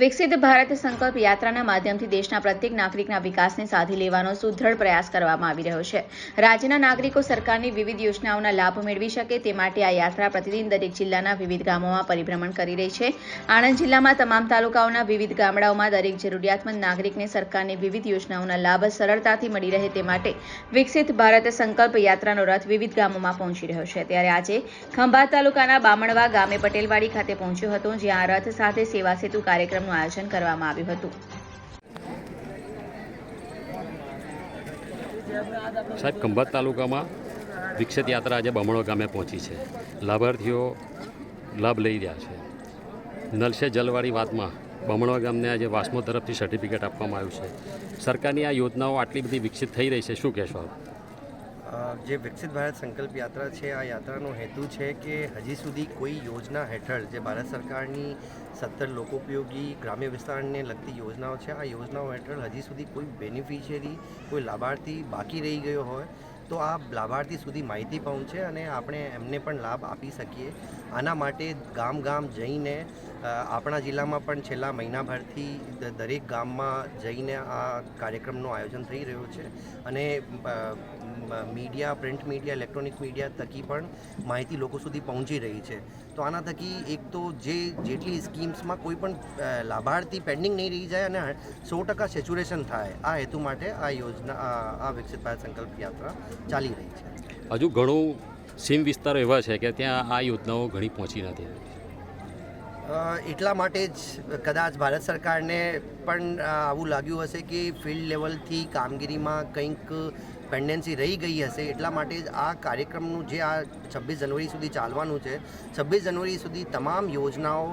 વિકસિત ભારત સંકલ્પ યાત્રાના માધ્યમથી દેશના પ્રત્યેક નાગરિકના વિકાસને સાધી લેવાનો સુદૃઢ પ્રયાસ કરવામાં આવી રહ્યો છે. રાજ્યના નાગરિકો સરકારની વિવિધ યોજનાઓના લાભ મેળવી શકે તે માટે આ યાત્રા પ્રતિદિન દરેક જિલ્લાના વિવિધ ગામોમાં પરિભ્રમણ કરી રહી છે. આણંદ જિલ્લામાં તમામ તાલુકાઓના વિવિધ ગામડાઓમાં દરેક જરૂરિયાતમંદ નાગરિકને સરકારની વિવિધ યોજનાઓના લાભ સરળતાથી મળી રહે તે માટે વિકસિત ભારત સંકલ્પ યાત્રાનો રથ વિવિધ ગામોમાં પહોંચી રહ્યો છે. ત્યારે આજે ખંભાત તાલુકાના બામણવા ગામે પટેલવાડી ખાતે પહોંચ્યો હતો, જ્યાં રથ સાથે સેવા સેતુ કાર્યક્રમનું આયોજન કરવામાં આવ્યું હતું. સાહેબ, ખંભાત તાલુકામાં વિકસિત યાત્રા આજે બમણો ગામે પહોંચી છે. લાભાર્થીઓ લાભ લઈ રહ્યા છે. નલશે જલવાળી વાતમાં બમણો ગામને આજે વાસ્મો તરફથી સર્ટિફિકેટ આપવામાં આવ્યું છે. સરકારની આ યોજનાઓ આટલી બધી વિકસિત થઈ રહી છે. શું કહેશો આપ? જે વિકસિત ભારત સંકલ્પ યાત્રા છે, આ યાત્રાનો હેતુ છે કે હજી સુધી કોઈ યોજના હેઠળ જે ભારત સરકારની સત્તર લોકોપયોગી ગ્રામ્ય વિસ્તારને લગતી યોજનાઓ છે, આ યોજનાઓ હેઠળ હજી સુધી કોઈ બેનિફિશિયરી કોઈ લાભાર્થી બાકી રહી ગયો હોય, તો આ લાભાર્થી સુધી માહિતી પહોંચે અને આપણે એમને પણ લાભ આપી શકીએ. આના માટે ગામ ગામ જઈને આપણા જિલ્લામાં પણ છેલ્લા મહિનાભરથી દરેક ગામમાં જઈને આ કાર્યક્રમનું આયોજન થઈ રહ્યું છે અને media, print media, electronic media થકી પણ માહિતી લોકો સુધી પહોંચી રહી છે. તો આના થકી એક તો જે, જેટલી સ્કીમ્સમાં કોઈ પણ લાભાર્થી પેન્ડિંગ નહીં રહી જાય અને સો ટકા સેચ્યુરેશન થાય, આ હેતુ માટે આ યોજના આ- વિકસિત ભારત સંકલ્પ યાત્રા ચાલી રહી છે. હજુ ઘણું સીમ વિસ્તારો એવા છે કે ત્યાં આ યોજનાઓ ઘણી પહોંચી નથી. એટલા માટે જ કદાચ ભારત સરકારને પણ આવું લાગ્યું હશે કે ફિલ્ડ લેવલથી કામગીરીમાં કંઈક પેન્ડન્સી રહી ગઈ હશે, એટલા માટે જ આ કાર્યક્રમનું જે આ છવ્વીસ જનવરી સુધી ચાલવાનું છે, છવ્વીસ જનવરી સુધી તમામ યોજનાઓ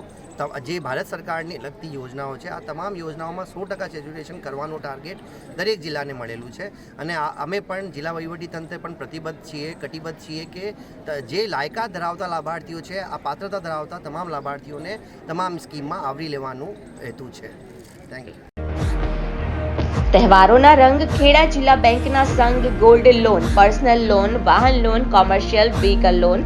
જે ભારત સરકારની લગતી યોજનાઓ છે, આ તમામ યોજનાઓમાં સો ટકા સેચ્યુરેશન કરવાનું ટાર્ગેટ દરેક જિલ્લાને મળેલું છે. અને અમે પણ જિલ્લા વહીવટીતંત્રે પણ પ્રતિબદ્ધ છીએ, કટિબદ્ધ છીએ કે જે લાયકાત ધરાવતા લાભાર્થીઓ છે, આ પાત્રતા ધરાવતા તમામ લાભાર્થીઓને તમામ સ્કીમમાં આવરી લેવાનું હેતુ છે. થેન્ક યુ તહેવારોના રંગ ખેડા જિલ્લા બેંકના સંઘ ગોલ્ડ લોન, પર્સનલ લોન, વાહન loan, commercial, vehicle loan